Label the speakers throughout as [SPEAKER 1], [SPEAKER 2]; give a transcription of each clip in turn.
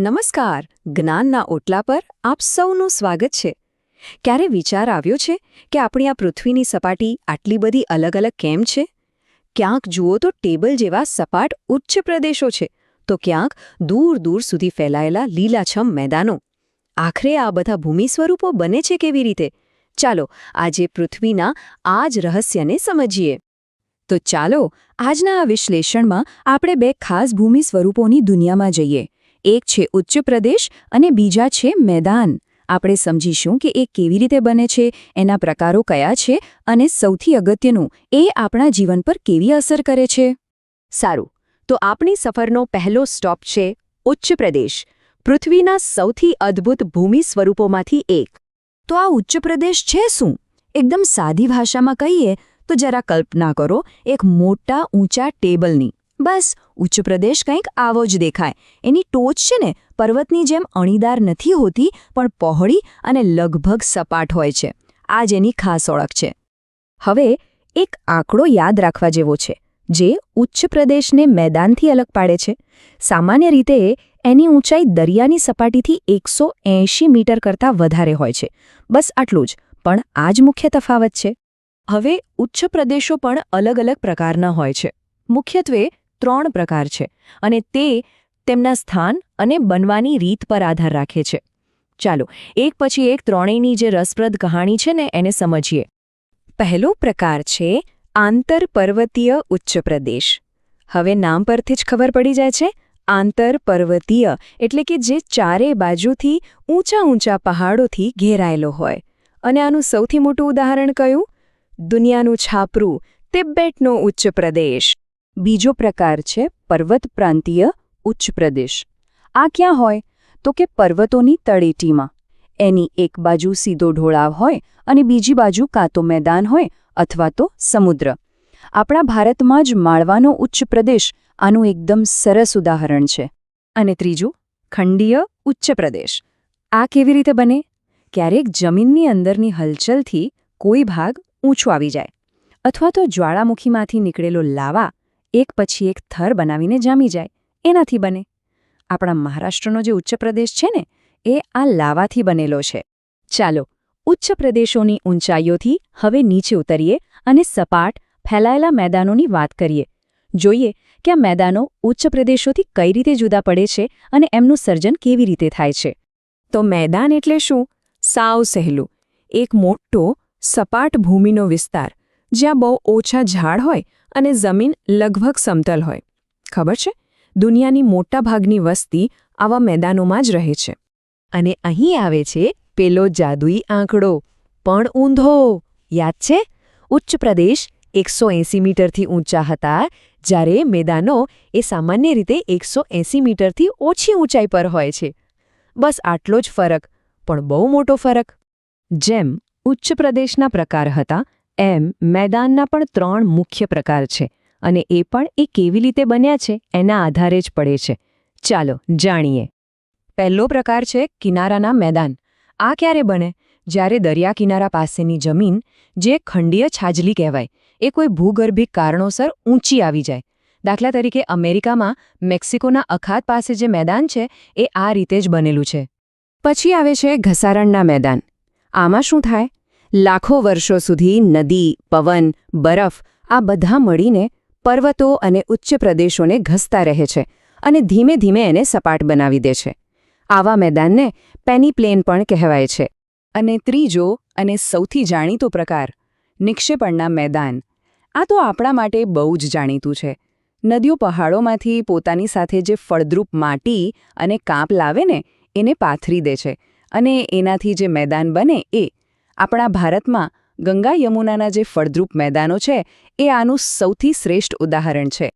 [SPEAKER 1] નમસ્કાર. જ્ઞાનના ઓટલા પર આપ સૌનું સ્વાગત છે. ક્યારે વિચાર આવ્યો છે કે આપણી આ પૃથ્વીની સપાટી આટલી બધી અલગ અલગ કેમ છે? ક્યાંક જુઓ તો ટેબલ જેવા સપાટ ઉચ્ચ પ્રદેશો છે, તો ક્યાંક દૂર દૂર સુધી ફેલાયેલા લીલાછમ મેદાનો. આખરે આ બધા ભૂમિ સ્વરૂપો બને છે કેવી રીતે? ચાલો આજે પૃથ્વીના આ જ રહસ્યને સમજીએ. તો ચાલો આજના આ વિશ્લેષણમાં આપણે બે ખાસ ભૂમિ સ્વરૂપોની દુનિયામાં જઈએ. એક છે ઉચ્ચ પ્રદેશ અને બીજા છે મેદાન. આપણે સમજીશું કે એ કેવી રીતે બને છે, એના પ્રકારો કયા છે અને સૌથી અગત્યનું, એ આપણા જીવન પર કેવી અસર કરે છે. સારું, તો આપણી સફરનો પહેલો સ્ટોપ છે ઉચ્ચ પ્રદેશ, પૃથ્વીના સૌથી અદ્ભુત ભૂમિ સ્વરૂપોમાંથી એક. તો આ ઉચ્ચ પ્રદેશ છે શું? એકદમ સાદી ભાષામાં કહીએ તો જરા કલ્પના કરો, એક મોટા ઊંચા ટેબલની, બસ ઉચ્ચ પ્રદેશ કંઈક આવો જ દેખાય. એની ટોચ છે ને, પર્વતની જેમ અણીદાર નથી હોતી, પણ પહોળી અને લગભગ સપાટ હોય છે. આ જ એની ખાસ ઓળખ છે. હવે, એક આંકડો યાદ રાખવા જેવો છે, જે ઉચ્ચ પ્રદેશને મેદાનથી અલગ પાડે છે. સામાન્ય રીતે, એની ઊંચાઈ દરિયાની સપાટીથી એકસો મીટર કરતાં વધારે હોય છે. બસ આટલું જ, પણ આ જ મુખ્ય તફાવત છે. હવે, ઉચ્ચ પ્રદેશો પણ અલગ અલગ પ્રકારના હોય છે. મુખ્યત્વે ત્રણ પ્રકાર છે અને તે તેમના સ્થાન અને બનવાની રીત પર આધાર રાખે છે. ચાલો, એક પછી એક ત્રણેયની જે રસપ્રદ કહાણી છે ને, એને સમજીએ. પહેલો પ્રકાર છે આંતર પર્વતીય ઉચ્ચ પ્રદેશ. હવે નામ પરથી જ ખબર પડી જાય છે. આંતર પર્વતીય એટલે કે જે ચારે બાજુથી ઊંચા ઊંચા પહાડોથી ઘેરાયેલો હોય. અને આનું સૌથી મોટું ઉદાહરણ કયું? દુનિયાનું છાપરું તિબ્બેટનો ઉચ્ચ પ્રદેશ. બીજો પ્રકાર છે પર્વત પ્રાંતીય ઉચ્ચ પ્રદેશ. આ ક્યાં હોય? તો કે પર્વતોની તળેટીમાં. એની એક બાજુ સીધો ઢોળાવ હોય અને બીજી બાજુ કાં તો મેદાન હોય અથવા તો સમુદ્ર. આપણા ભારતમાં જ માળવાનો ઉચ્ચ પ્રદેશ આનું એકદમ સરસ ઉદાહરણ છે. અને ત્રીજું, ખંડીય ઉચ્ચ પ્રદેશ. આ કેવી રીતે બને? ક્યારેક જમીનની અંદરની હલચલથી કોઈ ભાગ ઊંચો આવી જાય અથવા તો જ્વાળામુખીમાંથી નીકળેલો લાવા એક પછી એક થર બનાવીને જામી જાય. એનાથી બને. આપણા મહારાષ્ટ્રનો જે ઉચ્ચ પ્રદેશ છે ને, એ આ લાવાથી બનેલો છે. ચાલો, ઉચ્ચ પ્રદેશોની ઊંચાઈઓથી હવે નીચે ઉતરીએ અને સપાટ, ફેલાયેલા મેદાનોની વાત કરીએ. જોઈએ કે આ મેદાનો ઉચ્ચ પ્રદેશોથી કઈ રીતે જુદા પડે છે અને એમનું સર્જન કેવી રીતે થાય છે. તો મેદાન એટલે શું? સાવ સહેલું. એક મોટો, સપાટ ભૂમિનો વિસ્તાર, જ્યાં બહુ ઓછા ઝાડ હોય અને જમીન લગભગ સમતલ હોય. ખબર છે? દુનિયાની મોટાભાગની વસ્તી આવા મેદાનોમાં જ રહે છે. અને અહીં આવે છે પેલો જાદુઈ આંકડો. પણ ઊંધો. યાદ છે? ઉચ્ચ પ્રદેશ એકસો એંસી મીટરથી ઊંચા હતા, જ્યારે મેદાનો એ સામાન્ય રીતે એકસો એંસી મીટરથી ઓછી ઊંચાઈ પર હોય છે. બસ આટલો જ ફરક, પણ બહુ મોટો ફરક. જેમ, ઉચ્ચ પ્રદેશના પ્રકાર હતા એમ મેદાનના પણ ત્રણ મુખ્ય પ્રકાર છે અને એ પણ એ કેવી રીતે બન્યા છે એના આધારે જ પડે છે. ચાલો જાણીએ. પહેલો પ્રકાર છે કિનારાના મેદાન. આ ક્યારે બને? જ્યારે દરિયા કિનારા પાસેની જમીન, જે ખંડીય છાજલી કહેવાય, એ કોઈ ભૂગર્ભિક કારણોસર ઊંચી આવી જાય. દાખલા તરીકે અમેરિકામાં મેક્સિકોના અખાત પાસે જે મેદાન છે, એ આ રીતે જ બનેલું છે. પછી આવે છે ઘસારણના મેદાન. આમાં શું થાય? લાખો વર્ષો સુધી નદી, પવન, બરફ આ બધા મળીને પર્વતો અને ઉચ્ચ પ્રદેશોને ઘસતા રહે છે અને ધીમે ધીમે એને સપાટ બનાવી દે છે. આવા મેદાનને પેનીપ્લેન પણ કહેવાય છે. અને ત્રીજો અને સૌથી જાણીતો પ્રકાર, નિક્ષેપણના મેદાન. આ તો આપણા માટે બહુ જ જાણીતું છે. નદીઓ પહાડોમાંથી પોતાની સાથે જે ફળદ્રુપ માટી અને કાંપ લાવે ને, એને પાથરી દે છે. અને એનાથી જે મેદાન બને એ આપણા ભારતમાં ગંગા યમુનાના જે ફળદ્રુપ મેદાનો છે, એ આનું સૌથી શ્રેષ્ઠ ઉદાહરણ છે.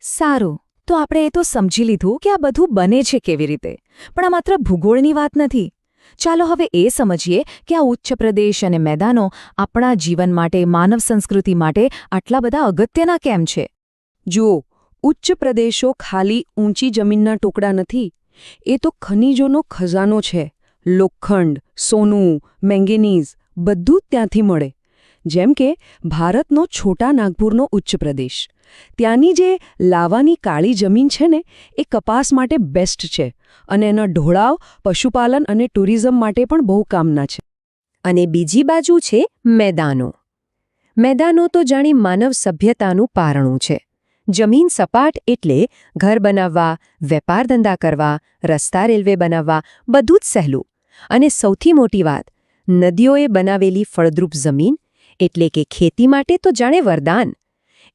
[SPEAKER 1] સારું. તો આપણે એ તો સમજી લીધું કે આ બધું બને છે કેવી રીતે. પણ આ માત્ર ભૂગોળની વાત નથી. ચાલો હવે એ સમજીએ કે આ ઉચ્ચ પ્રદેશ અને મેદાનો આપણા જીવન માટે, માનવ સંસ્કૃતિ માટે આટલા બધા અગત્યના કેમ છે? જુઓ, ઉચ્ચ પ્રદેશો ખાલી ઊંચી જમીનના ટુકડા નથી. એ તો ખનિજોનો ખજાનો છે. લોખંડ, સોનું, મેંગેનીઝ બધું જ ત્યાંથી મળે. જેમ કે, ભારતનો છોટા નાગપુરનો ઉચ્ચ પ્રદેશ.
[SPEAKER 2] ત્યાંની જે લાવાની કાળી જમીન છે ને, એ કપાસ માટે બેસ્ટ છે અને એના ઢોળાવ, પશુપાલન અને ટુરિઝમ માટે પણ બહુ કામના છે.
[SPEAKER 3] અને બીજી બાજુ છે મેદાનો. મેદાનો તો જાણી માનવ સભ્યતાનું પારણું છે. જમીન સપાટ એટલે ઘર બનાવવા, વેપાર ધંધા કરવા, રસ્તા રેલવે બનાવવા, બધું જ સહેલું. અને સૌથી મોટી વાત નદીઓએ બનાવેલી ફળદ્રુપ જમીન, એટલે કે ખેતી માટે તો જાણે વરદાન.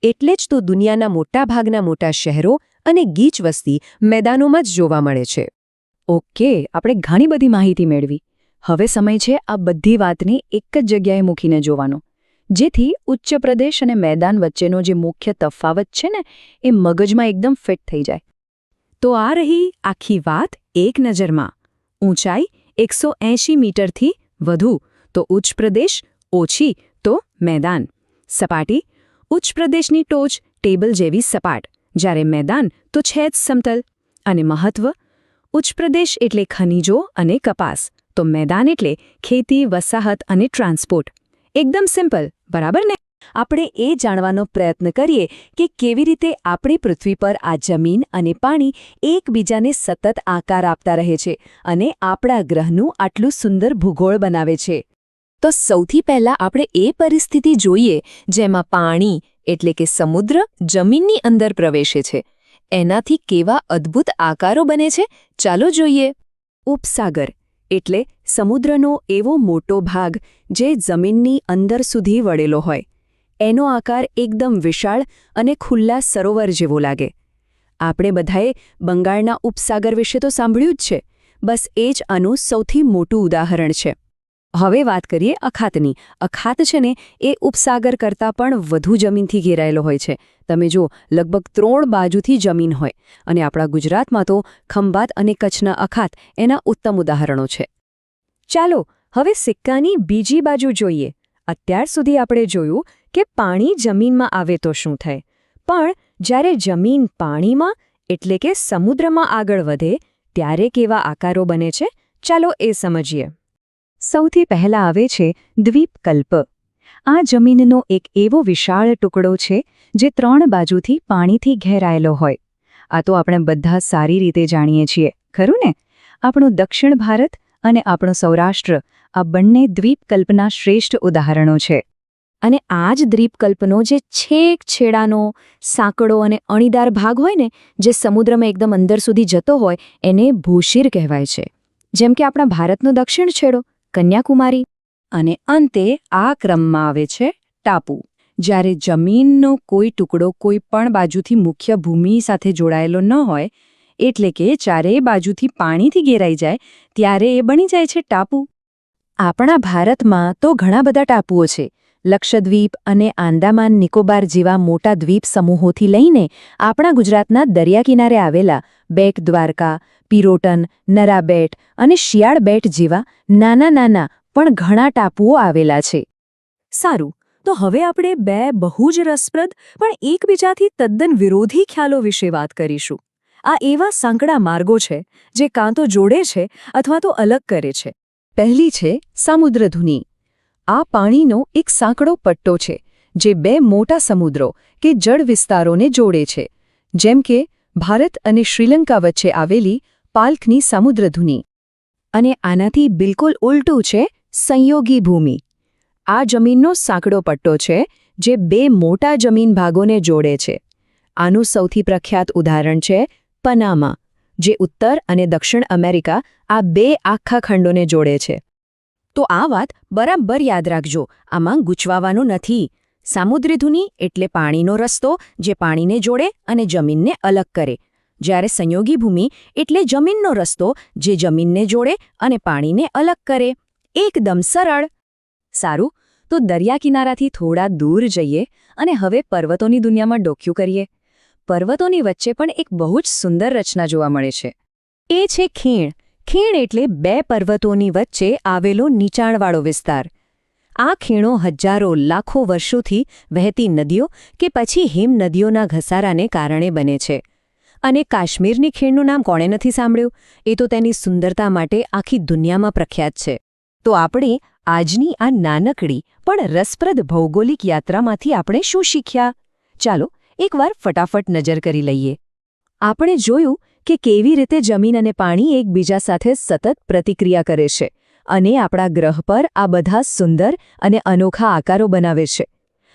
[SPEAKER 3] એટલે જ તો દુનિયાના મોટાભાગના મોટા શહેરો અને ગીચ વસ્તી મેદાનોમાં જ જોવા મળે છે.
[SPEAKER 1] ઓકે, આપણે ઘણી બધી માહિતી મેળવી. હવે સમય છે આ બધી વાતને એક જ જગ્યાએ મૂકીને જોવાનો. જેથી ઉચ્ચ પ્રદેશ અને મેદાન વચ્ચેનો જે મુખ્ય તફાવત છે ને, એ મગજમાં એકદમ ફિટ થઈ જાય. તો આ રહી આખી વાત એક નજરમાં. ઊંચાઈ એકસો એંશી મીટરથી વધુ, તો ઉચ્ચ પ્રદેશ, ઓછી, તો મેદાન. સપાટી, ઉચ્ચ પ્રદેશની ટોચ, ટેબલ જેવી સપાટ. જ્યારે મેદાન, તો છે જ સમતલ. અને મહત્વ, ઉચ્ચ પ્રદેશ એટલે ખનીજો અને કપાસ. તો મેદાન એટલે ખેતી, વસાહત અને ટ્રાન્સપોર્ટ. એકદમ સિમ્પલ, બરાબર ને? આપણે એ જાણવાનો પ્રયત્ન કરીએ કે કેવી રીતે આપણી પૃથ્વી પર આ જમીન અને પાણી એકબીજાને સતત આકાર આપતા રહે છે અને આપણા ગ્રહનું આટલું સુંદર ભૂગોળ બનાવે છે.
[SPEAKER 3] તો સૌથી પહેલા આપણે એ પરિસ્થિતિ જોઈએ જેમાં પાણી, એટલે કે સમુદ્ર, જમીનની અંદર પ્રવેશે છે. એનાથી કેવા અદ્ભુત આકારો બને છે? ચાલો જોઈએ.
[SPEAKER 1] ઉપસાગર, એટલે સમુદ્રનો એવો મોટો ભાગ જે જમીનની અંદર સુધી વળેલો હોય. એનો આકાર એકદમ વિશાળ અને ખુલ્લા સરોવર જેવો લાગે. આપણે બધાએ બંગાળના ઉપસાગર વિશે તો સાંભળ્યું જ છે. બસ એ જ આનું સૌથી મોટું ઉદાહરણ છે. હવે વાત કરીએ અખાતની. અખાત છે ને, એ ઉપસાગર કરતાં પણ વધુ જમીનથી ઘેરાયેલો હોય છે. તમે જો લગભગ ત્રણ બાજુથી જમીન હોય. અને આપણા ગુજરાતમાં તો ખંભાત અને કચ્છના અખાત એના ઉત્તમ ઉદાહરણો છે. ચાલો, હવે સિક્કાની બીજી બાજુ જોઈએ. અત્યાર સુધી આપણે જોયું કે પાણી જમીનમાં આવે તો શું થાય. પણ જ્યારે જમીન પાણીમાં, એટલે કે સમુદ્રમાં આગળ વધે, ત્યારે કેવા આકારો બને છે? ચાલો એ સમજીએ. સૌથી પહેલા આવે છે દ્વીપકલ્પ. આ જમીનનો એક એવો વિશાળ ટુકડો છે જે ત્રણ બાજુથી પાણીથી ઘેરાયેલો હોય. આ તો આપણે બધા સારી રીતે જાણીએ છીએ, ખરું ને? આપણું દક્ષિણ ભારત અને આપણો સૌરાષ્ટ્ર, આ બંને દ્વીપકલ્પના શ્રેષ્ઠ ઉદાહરણો છે. અને આ જ દ્વીપકલ્પનો જે છેક છેડાનો સાંકડો અને અણીદાર ભાગ હોય ને, જે સમુદ્રમાં એકદમ અંદર સુધી જતો હોય, એને ભૂશીર કહેવાય છે. જેમ કે આપણા ભારતનો દક્ષિણ છેડો, કન્યાકુમારી. અને અંતે આ ક્રમમાં આવે છે ટાપુ. જ્યારે જમીનનો કોઈ ટુકડો કોઈ પણ બાજુથી મુખ્ય ભૂમિ સાથે જોડાયેલો ન હોય એટલે કે ચારેય બાજુથી પાણીથી ઘેરાઈ જાય, ત્યારે એ બની જાય છે ટાપુ. આપણા ભારતમાં તો ઘણા બધા ટાપુઓ છે. લક્ષદ્વીપ અને આંદામાન નિકોબાર જેવા મોટા દ્વીપ સમૂહોથી લઈને આપણા ગુજરાતના દરિયા કિનારે આવેલા બેટ દ્વારકા, પિરોટન નરાબેટ અને શિયાળ બેટ જેવા નાના નાના પણ ઘણા ટાપુઓ આવેલા છે. સારું, તો હવે આપણે બે બહુ જ રસપ્રદ પણ એકબીજાથી તદ્દન વિરોધી ખ્યાલો વિશે વાત કરીશું. આ એવા સાંકડા માર્ગો છે જે કાં તો જોડે છે અથવા તો અલગ કરે છે. પહેલી છે સામુદ્રધુની. આ પાણીનો એક સાંકડો પટ્ટો છે જે બે મોટા સમુદ્રો કે જળ વિસ્તારોને જોડે છે. જેમ કે, ભારત અને શ્રીલંકા વચ્ચે આવેલી પાલ્કની સામુદ્રધુની. અને આનાથી બિલકુલ ઉલટું છે સંયોગી ભૂમિ. આ જમીનનો સાંકડો પટ્ટો છે જે બે મોટા જમીન ભાગોને જોડે છે. આનું સૌથી પ્રખ્યાત ઉદાહરણ છે પનામા, જે ઉત્તર અને દક્ષિણ અમેરિકા આ બે આખા ખંડોને જોડે છે. તો આ વાત બરાબર યાદ રાખજો, આમાં ગૂંચવાવાનું નથી. સામુદ્રીધુની એટલે પાણીનો રસ્તો જે પાણીને જોડે અને જમીનને અલગ કરે. જ્યારે સંયોગી ભૂમિ એટલે જમીનનો રસ્તો જે જમીનને જોડે અને પાણીને અલગ કરે. એકદમ સરળ. સારું, તો દરિયા કિનારાથી થોડા દૂર જઈએ અને હવે પર્વતોની દુનિયામાં ડોક્યું કરીએ. પર્વતોની વચ્ચે પણ એક બહુ જ સુંદર રચના જોવા મળે છે. એ છે ખીણ. ખીણ એટલે બે પર્વતોની વચ્ચે આવેલો નીચાણવાળો વિસ્તાર. આ ખીણો હજારો, લાખો વર્ષોથી વહેતી નદીઓ કે પછી હિમ નદીઓના ઘસારાને કારણે બને છે. અને કાશ્મીરની ખીણનું નામ કોણે નથી સાંભળ્યું? એ તો તેની સુંદરતા માટે આખી દુનિયામાં પ્રખ્યાત છે. તો આપણે આજની આ નાનકડી પણ રસપ્રદ ભૌગોલિક યાત્રામાંથી આપણે શું શીખ્યા? ચાલો એકવાર ફટાફટ નજર કરી લઈએ. આપણે જોયું કે કેવી રીતે જમીન અને પાણી એકબીજા સાથે સતત પ્રતિક્રિયા કરે છે અને આપણા ગ્રહ પર આ બધા સુંદર અને અનોખા આકારો બનાવે છે.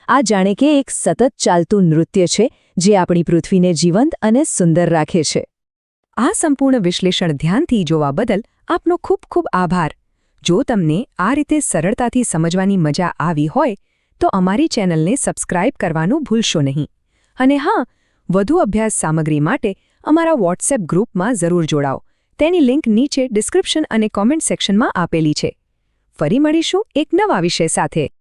[SPEAKER 1] આ જાણે કે એક સતત ચાલતું નૃત્ય છે જે આપણી પૃથ્વીને જીવંત અને સુંદર રાખે છે.
[SPEAKER 2] આ સંપૂર્ણ વિશ્લેષણ ધ્યાનથી જોવા બદલ આપનો ખૂબ ખૂબ આભાર. જો તમને આ રીતે સરળતાથી સમજવાની મજા આવી હોય તો અમારી ચેનલને સબસ્ક્રાઇબ કરવાનું ભૂલશો નહીં. અને હા, વધુ અભ્યાસ સામગ્રી માટે અમારા વોટ્સએપ ગ્રુપમાં જરૂર જોડાઓ. તેની લિંક નીચે ડિસ્ક્રિપ્શન અને કોમેન્ટ સેક્શનમાં આપેલી છે. ફરી મળીશું એક નવા વિષય સાથે.